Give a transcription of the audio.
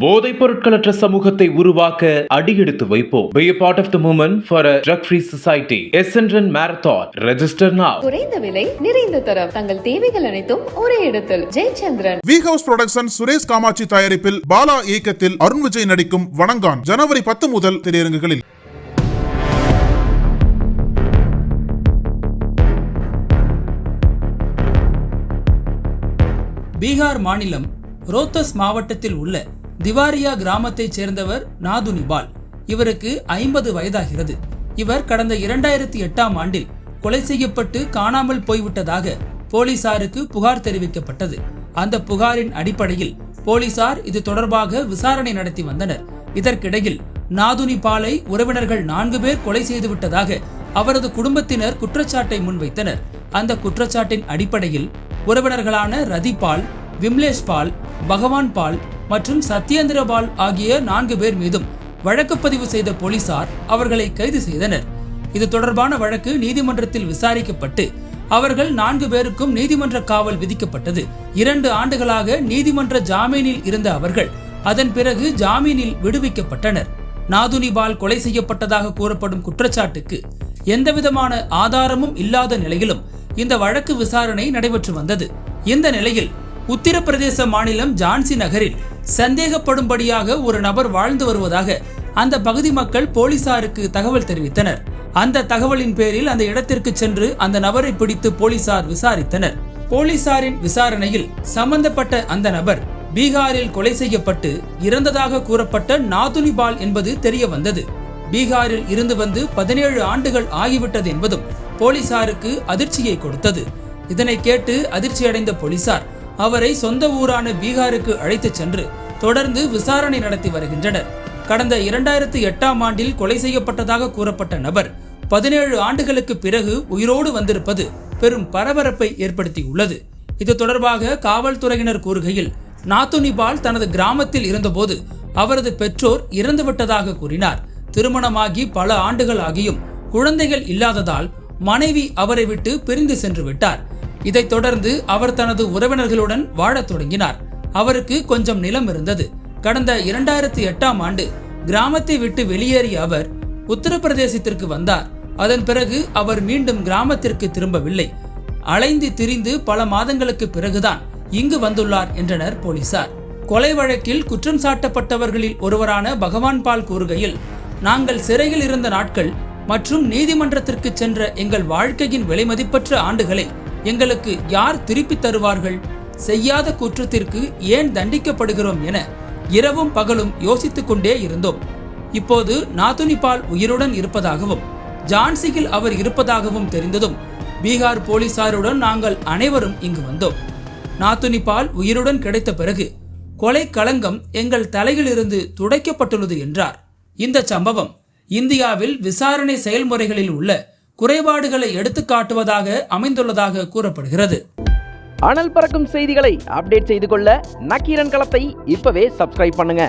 போதைப் பொருட்களற்ற சமூகத்தை உருவாக்க அடியெடுத்து வைப்போம் Be a part of the movement for a drug-free society. Essendon Marathon. Register now. குறைந்த விலை நிறைந்த தரம் தங்கள் தேவைகள் அனைத்தும் ஒரே இடத்தில் Jayachandran V house production Suresh Kamatchi தயாரிப்பில் பாலா இயக்கத்தில் அருண் விஜய் நடிக்கும் வணங்கான் ஜனவரி பத்து முதல் திரையரங்குகளில் பீகார் மாநிலம் ரோத்தஸ் மாவட்டத்தில் உள்ள திவாரியா கிராமத்தைச் சேர்ந்தவர் நாதுனிபால் இவருக்கு ஐம்பது வயதாகிறது. இவர் கடந்த இரண்டாயிரத்தி எட்டாம் ஆண்டில் கொலை செய்யப்பட்டு காணாமல் போய்விட்டதாக போலீசாருக்கு புகார் தெரிவிக்கப்பட்டது. அந்த புகாரின் அடிப்படையில் போலீசார் இது தொடர்பாக விசாரணை நடத்தி வந்தனர். இதற்கிடையில் நாதுனி பாலை உறவினர்கள் நான்கு பேர் கொலை செய்துவிட்டதாக அவரது குடும்பத்தினர் குற்றச்சாட்டை முன்வைத்தனர். அந்த குற்றச்சாட்டின் அடிப்படையில் உறவினர்களான ரதிபால் விம்லேஷ் பால் பகவான் பால் மற்றும் சத்யேந்திர பால் ஆகிய நான்கு பேர் மீதும் வழக்கு பதிவு செய்த போலீசார் அவர்களை கைது செய்தனர். இது தொடர்பான வழக்கு நீதிமன்றத்தில் விசாரிக்கப்பட்டு அவர்கள் நான்கு பேருக்கும் நீதிமன்ற காவல் விதிக்கப்பட்டது. இரண்டு ஆண்டுகளாக நீதிமன்ற ஜாமீனில் இருந்த அவர்கள் அதன் பிறகு ஜாமீனில் விடுவிக்கப்பட்டனர். நாதுனிபால் கொலை செய்யப்பட்டதாக கூறப்படும் குற்றச்சாட்டுக்கு எந்தவிதமான ஆதாரமும் இல்லாத நிலையிலும் இந்த வழக்கு விசாரணை நடைபெற்று வந்தது. இந்த நிலையில் உத்தரப்பிரதேச மாநிலம் ஜான்சி நகரில் சந்தேகப்படும்படியாக ஒரு நபர் வாழ்ந்து வருவதாக அந்த பகுதி மக்கள் போலீசாருக்கு தகவல் தெரிவித்தனர். அந்த தகவலின் பேரில் அந்த இடத்திற்கு சென்று அந்த நபரை பிடித்து போலீசார் விசாரித்தனர். போலீசாரின் விசாரணையில் சம்பந்தப்பட்ட அந்த நபர் பீகாரில் கொலை செய்யப்பட்டு இறந்ததாக கூறப்பட்ட நாதுனிபால் என்பது தெரிய வந்தது பீகாரில் இருந்து வந்து பதினேழு ஆண்டுகள் ஆகிவிட்டது என்பதும் போலீசாருக்கு அதிர்ச்சியை கொடுத்தது. இதனை கேட்டு அதிர்ச்சியடைந்த போலீசார் அவரை சொந்த ஊரான பீகாருக்கு அழைத்துச் சென்று தொடர்ந்து விசாரணை நடத்தி வருகின்றனர். கடந்த இரண்டாயிரத்து எட்டாம் ஆண்டில் கொலை செய்யப்பட்டதாக கூறப்பட்ட நபர் பதினேழு ஆண்டுகளுக்கு பிறகு உயிரோடு வந்திருப்பது பெரும் பரபரப்பை ஏற்படுத்தியுள்ளது. இது தொடர்பாக காவல்துறையினர் கூறுகையில் நாத்துனிபால் தனது கிராமத்தில் இருந்தபோது அவரது பெற்றோர் இறந்துவிட்டதாக கூறினார். திருமணமாகி பல ஆண்டுகள் ஆகியும் குழந்தைகள் இல்லாததால் மனைவி அவரை விட்டு பிரிந்து சென்று விட்டார். இதைத் தொடர்ந்து அவர் தனது உறவினர்களுடன் வாழத் தொடங்கினார். அவருக்கு கொஞ்சம் நிலம் இருந்தது. கடந்த இரண்டாயிரத்தி எட்டாம் ஆண்டு கிராமத்தை விட்டு வெளியேறிய அவர் உத்தரப்பிரதேசத்திற்கு வந்தார். அதன் பிறகு அவர் மீண்டும் கிராமத்திற்கு திரும்பவில்லை. அலைந்து திரிந்து பல மாதங்களுக்கு பிறகுதான் இங்கு வந்துள்ளார் என்றனர் போலீசார். கொலை வழக்கில் குற்றம் சாட்டப்பட்டவர்களில் ஒருவரான பகவான் பால் கூறுகையில் நாங்கள் சிறையில் இருந்த நாட்கள் மற்றும் நீதிமன்றத்திற்கு சென்ற எங்கள் வாழ்க்கையின் விலைமதிப்பற்ற ஆண்டுகளை எங்களுக்கு யார் திருப்பித் தருவார்கள்? செய்யாத குற்றத்திற்கு ஏன் தண்டிக்கப்படுகிறோம் என இரவும் பகலும் யோசித்துக் கொண்டே இருந்தோம். இப்போது நாத்துனிபால் உயிருடன் இருப்பதாகவும் ஜான்சியில் அவர் இருப்பதாகவும் தெரிந்ததும் பீகார் போலீசாருடன் நாங்கள் அனைவரும் இங்கு வந்தோம். நாத்துனிபால் உயிருடன் கிடைத்த பிறகு கொலை களங்கம் எங்கள் தலையிலிருந்து துடைக்கப்பட்டுள்ளது என்றார். இந்த சம்பவம் இந்தியாவில் விசாரணை செயல்முறைகளில் உள்ள குறைபாடுகளை எடுத்து காட்டுவதாக அமைந்துள்ளதாக கூறப்படுகிறது. அனல் பறக்கும் செய்திகளை அப்டேட் செய்து கொள்ள நக்கீரன் களத்தை இப்பவே சப்ஸ்கிரைப் பண்ணுங்க.